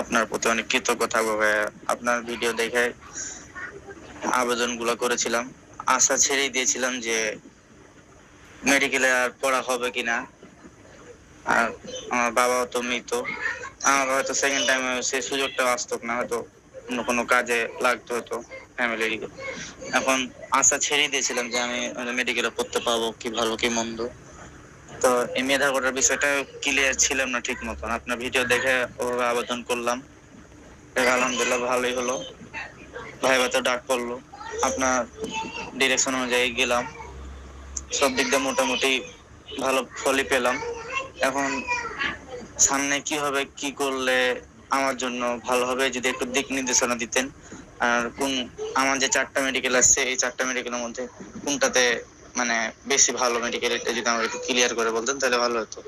আপনার প্রতি অনেক কৃতজ্ঞ থাকব ভাইয়া আপনার ভিডিও দেখে আবেদনগুলো করেছিলাম। আশা ছেড়েই দিয়েছিলাম যে মেডিকেলে আর পড়া হবে কিনা। আর আমার বাবাও তো মৃত। আমার হয়তো সেকেন্ড টাইমে সেই সুযোগটা আসতো না, হয়তো অন্য কোনো কাজে লাগতো হতো ফ্যামিলির এখন আশা ছেড়েই দিয়েছিলাম যে আমি মেডিকেলে পড়তে পারব, কি ভালো, কি মন্দ। তো এই মেধা কোটার বিষয়টা ক্লিয়ার ছিলাম না ঠিক মতন। আপনার ভিডিও দেখে ওভাবে আবেদন করলাম। আলহামদুলিল্লাহ ভালোই হলো। ভাই তো ডাক পড়ল আপনার ডিরেকশন অনুযায়ী গেলাম। সব দিক দিয়ে মোটামুটি ভালো ফলই পেলাম। এখন সামনে কি হবে, কি করলে আমার জন্য ভালো হবে, যদি একটু দিক নির্দেশনা দিতেন। আর কোন, আমার যে চারটা মেডিকেল আসছে, এই চারটা মেডিকেলের মধ্যে কোনটাতে মানে বেশি ভালো মেডিকেল যদি আমাকে একটু ক্লিয়ার করে বলতেন তাহলে ভালো হতো।